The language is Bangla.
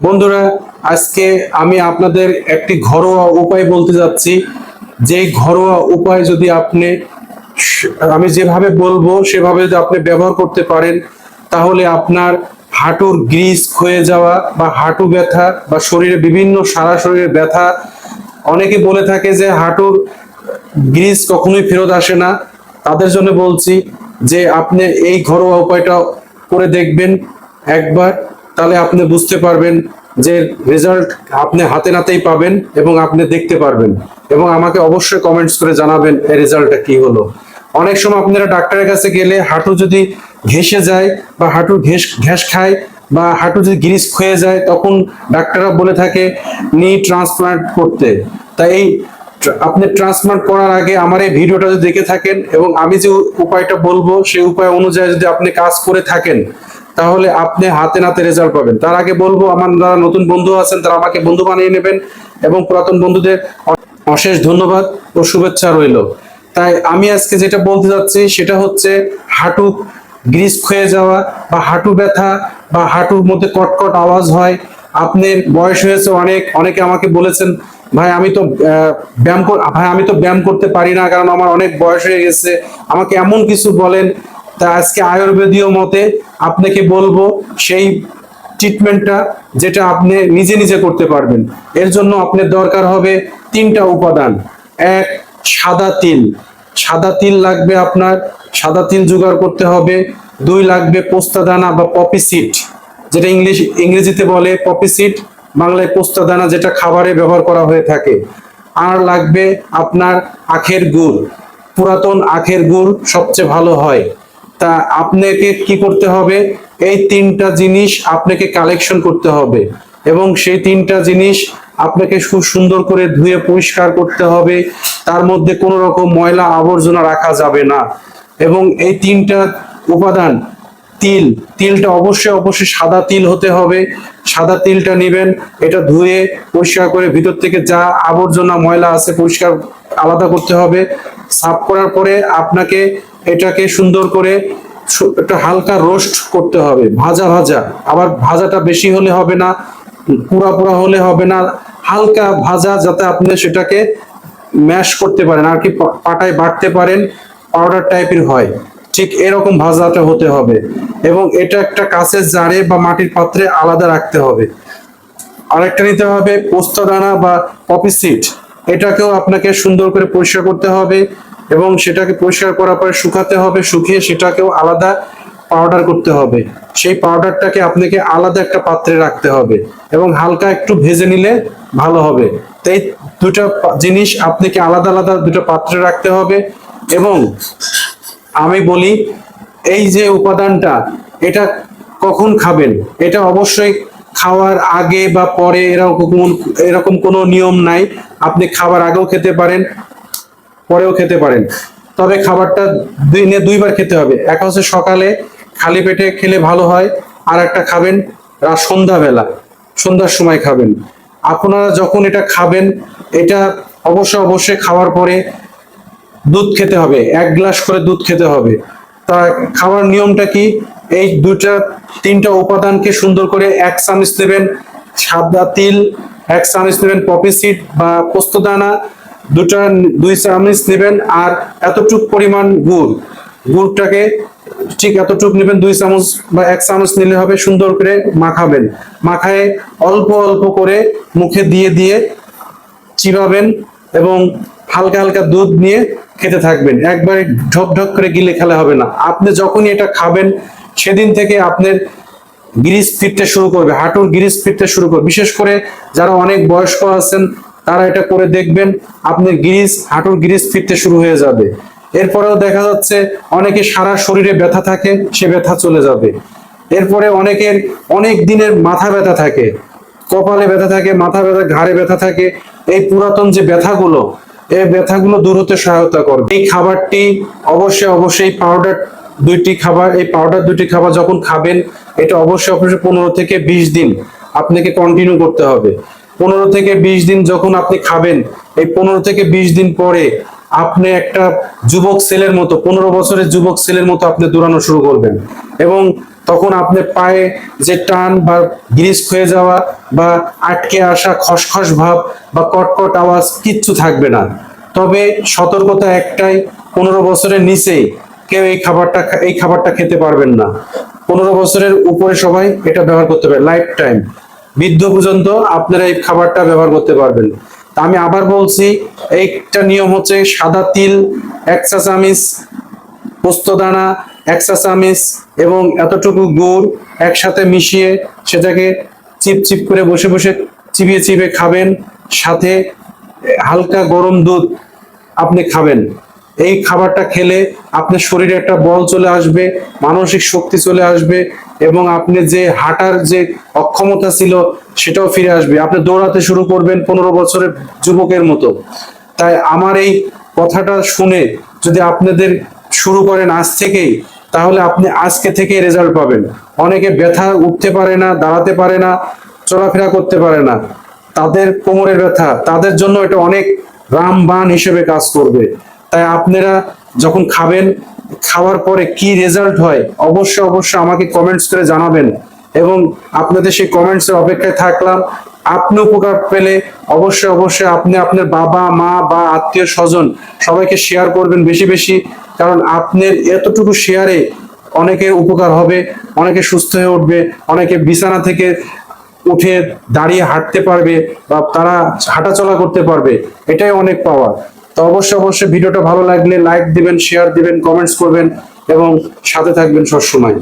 বন্ধুরা, আজকে আমি আপনাদের একটি ঘরোয়া উপায় বলতে যাচ্ছি। যে ঘরোয়া উপায় যদি আপনি আমি যেভাবে বলব, সেভাবে যদি আপনি ব্যবহার করতে পারেন, তাহলে আপনার হাঁটুর গ্রিস ক্ষয়ে যাওয়া বা হাঁটু ব্যথা বা শরীরে বিভিন্ন সারা শরীরের ব্যথা, অনেকে বলে থাকে যে হাঁটুর গ্রিস কখনোই ফেরত আসে না। তাদের জন্য বলছি যে আপনি এই ঘরোয়া উপায়টা করে দেখবেন। একবার তাহলে আপনি বুঝতে পারবেন যে রেজাল্ট আপনি হাতে নাতেই পাবেন এবং আপনি দেখতে পারবেন। এবং আমাকে অবশ্যই কমেন্টস করে জানাবেন এই রেজাল্টটা কি হলো। অনেক সময় আপনারা ডাক্তারের কাছে গেলে হাঁটু যদি ঘেসে যায় বা হাঁটু ঘেস ঘ্যাস খায় বা হাঁটু যদি গ্রিস ক্ষয়ে যায়, তখন ডাক্তাররা বলে থাকে নি ট্রান্সপ্লান্ট করতে। তাই এই আপনি ট্রান্সপ্লান্ট করার আগে আমার এই ভিডিওটা যদি দেখে থাকেন এবং আমি যে উপায়টা বলব, সেই উপায় অনুযায়ী যদি আপনি কাজ করে থাকেন তাহলে আপনি হাতে নাতে রেজাল্ট পাবেন। তার আগে বলব, আমার যারা নতুন বন্ধু আছেন, তারা আমাকে বন্ধু বানিয়ে নেবেন এবং পুরাতন বন্ধুদের অশেষ ধন্যবাদ ও শুভেচ্ছা রইল। তাই আমি আজকে যেটা বলতে যাচ্ছি, সেটা হচ্ছে হাঁটু গ্রিস ক্ষয়ে যাওয়া বা হাঁটু ব্যথা বা হাঁটুর মধ্যে কটকট আওয়াজ হয়। আপনার বয়স হয়েছে অনেক, অনেকে আমাকে বলেছেন, ভাই, আমি তো ব্যায়াম ভাই, আমি তো ব্যায়াম করতে পারি না, কারণ আমার অনেক বয়স হয়ে গেছে। আমাকে এমন কিছু বলেন তা আজকে আয়ুর্বেদীয় মতে আপনাকে বলব সেই ট্রিটমেন্টটা যেটা আপনি নিজে নিজে করতে পারবেন। এর জন্য আপনার দরকার হবে তিনটা উপাদান। এক, সাদা তিল। সাদা তিল লাগবে আপনার, সাদা তিল জোগাড় করতে হবে। দুই লাগবে পোস্তা দানা বা পপি সিড যেটা ইংলিশ, ইংরেজিতে বলে পপি সিড বাংলায় পোস্তা দানা যেটা খাবারে ব্যবহার করা হয়ে থাকে। আর লাগবে আপনার আখের গুড়। পুরাতন আখের গুড় সবচেয়ে ভালো হয়। তা আপনাকে কি করতে হবে? এই তিনটা জিনিস আপনাকে কালেকশন করতে হবে। এবং সেই তিনটা জিনিস আপনাকে সুন্দর করে ধুয়ে পরিষ্কার করতে হবে। তার মধ্যে কোনো রকম ময়লা আবর্জনা রাখা যাবে না। এবং এই তিনটা উপাদান, তিল, তিলটা অবশ্যই অবশ্যই সাদা তিল হতে হবে। সাদা তিলটা নেবেন, এটা ধুয়ে পরিষ্কার করে ভিতর থেকে যা আবর্জনা ময়লা আছে পরিষ্কার আলাদা করতে হবে। সাফ করার পরে আপনাকে এটাকে সুন্দর করে একটা হালকা রোস্ট করতে হবে, ভাজা ভাজা। আবার ভাজাটা বেশি হলে হবে না, পুরা পুরা হলে হবে না, হালকা ভাজা যাতে আপনি সেটাকে ম্যাশ করতে পারেন, আর কি পাটায় বাটতে পারেন, পাউডার টাইপের হয়। ঠিক এরকম ভাজাটা হতে হবে। এবং এটা একটা কাঁচের জারে বা মাটির পাত্রে আলাদা রাখতে হবে। আরেকটা নিতে হবে পোস্তা দানা বা পপি সিড। এটাকেও আপনাকে সুন্দর করে পরিষ্কার করতে হবে। এবং সেটাকে পরিষ্কার করার পরে শুকাতে হবে, শুকিয়ে সেটাকেও আলাদা পাউডার করতে হবে। সেই পাউডারটাকে আপনাকে আলাদা একটা পাত্রে রাখতে হবে এবং হালকা একটু ভেজে নিলে ভালো হবে। তো এই দুটা জিনিস আপনাকে আলাদা আলাদা দুটো পাত্রে রাখতে হবে এবং আমি বলি, এই যে উপাদানটা, এটা কখন খাবেন? এটা অবশ্যই খাওয়ার আগে বা পরে এরকম এরকম কোনো নিয়ম নাই। আপনি খাবার আগেও খেতে পারেন পরেও খেতে পারেন। তবে খাবারটা দিনে দুইবার খেতে হবে। এক হচ্ছে সকালে খালি পেটে খেলে ভালো হয় আর একটা খাবেন সন্ধ্যাবেলা। সন্ধ্যার সময় খাবেন। আপনারা যখন এটা খাবেন, এটা অবশ্যই অবশ্যই খাওয়ার পরে দুধ খেতে হবে। এক গ্লাস করে দুধ খেতে হবে। তা খাওয়ার নিয়মটা কি? এই দুটা তিনটা উপাদানকে সুন্দর করে এক চামচ নেবেন সাদা তিল, এক চামচ নেবেন পপি সিড বা পোস্তদানা দুটা দুই চামচ নেবেন আর এতটুক পরিমাণ গুড়। গুড়টাকে ঠিক এতটুক নেবেন দুই চামচ বা এক চামচ নিলে হবে সুন্দর করে মাখাবেন। মাখায় অল্প অল্প করে মুখে দিয়ে দিয়ে চিবাবেন এবং হালকা হালকা দুধ নিয়ে খেতে থাকবেন। একবারে ঢক ঢক করে গিলে খেলে হবে না। আপনি যখনই এটা খাবেন, সেদিন থেকে আপনার গ্রিস ফিরতে শুরু করবে, হাঁটুর গ্রিস ফিরতে শুরু করবে। বিশেষ করে যারা অনেক বয়স্ক আছেন তারা এটা করে দেখবেন আপনার গ্রিস, হাঁটুর গ্রিস ফিরতে শুরু হয়ে যাবে। এরপরেও দেখা যাচ্ছে অনেকে সারা শরীরে ব্যথা থাকে, সে ব্যথা চলে যাবে। এরপরে অনেকের অনেক দিনের মাথা ব্যথা থাকে, কপালে ব্যথা থাকে, মাথা ব্যথা, ঘাড়ে ব্যথা থাকে। এই পুরাতন যে ব্যথাগুলো এই ব্যথাগুলো দূর হতে সহায়তা করবে। এই খাবারটি অবশ্যই অবশ্যই পাউডার দুইটি খাবার, এই পাউডার দুইটি খাবার যখন খাবেন, এটা অবশ্যই অবশ্যই পনেরো থেকে বিশ দিন আপনাকে কন্টিনিউ করতে হবে। পনেরো থেকে বিশ দিন যখন আপনি খাবেন, এই পনেরো থেকে বিশ দিন পরে আপনি একটা যুবক ছেলের মতো, পনেরো বছরের যুবক ছেলের মতো আপনি দৌড়ানো শুরু করবেন। এবং তখন আপনি পায়ে যে টান বা গ্রিস হয়ে যাওয়া বা আটকে আসা খসখস ভাব বা কটকট আওয়াজ কিচ্ছু থাকবে না। তবে সতর্কতা একটাই, পনেরো বছরের নিচেই কেউ এই খাবারটা এই খাবারটা খেতে পারবেন না। পনেরো বছরের উপরে সবাই এটা ব্যবহার করতে পারে লাইফ টাইম বৃদ্ধ পর্যন্ত আপনারা এই খাবারটা ব্যবহার করতে পারবেন। তা আমি আবার বলছি, একটা নিয়ম হচ্ছে সাদা তিল, এক চামিচ পোস্তদানা এক চা চামিচ এবং এতটুকু গুড় একসাথে মিশিয়ে সেটাকে চিপ চিপ করে বসে বসে চিবিয়ে চিবিয়ে খাবেন। সাথে হালকা গরম দুধ আপনি খাবেন। এই খাবারটা খেলে আপনার শরীরে একটা বল চলে আসবে, মানসিক শক্তি চলে আসবে এবং আপনি যে হাঁটার যে অক্ষমতা ছিল সেটাও ফিরে আসবে। আপনি দৌড়াতে শুরু করবেন পনেরো বছরের যুবকের মতো। তাই আমার এই কথাটা শুনে যদি আপনাদের শুরু করেন আজ থেকেই, তাহলে আপনি আজকে থেকে রেজাল্ট পাবেন। অনেকে ব্যথা উঠতে পারে না, দাঁড়াতে পারে না, চলাফেরা করতে পারে না। তাদের কোমরের ব্যথা, তাদের জন্য এটা অনেক রামবান হিসেবে কাজ করবে। তাই আপনারা যখন খাবেন, খাওয়ার পরে কি রেজাল্ট হয়, অবশ্যই অবশ্যই আমাকে কমেন্টস করে জানাবেন। এবং আপনাদের সেই কমেন্টস এর অপেক্ষায় থাকলাম। আপনি উপকার পেলে অবশ্যই অবশ্যই আপনি আপনার বাবা, মা বা আত্মীয় স্বজন সবাইকে শেয়ার করবেন বেশি বেশি। কারণ আপনার এতটুকু শেয়ারে অনেকের উপকার হবে, অনেকে সুস্থ হয়ে উঠবে, অনেকে বিছানা থেকে উঠে দাঁড়িয়ে হাঁটতে পারবে বা তারা হাঁটাচলা করতে পারবে। এটাই অনেক পাওয়া তো অবশ্যই অবশ্যই ভিডিওটা ভালো লাগলে লাইক দিবেন শেয়ার দিবেন কমেন্টস করবেন এবং সাথে থাকবেন সবসময়।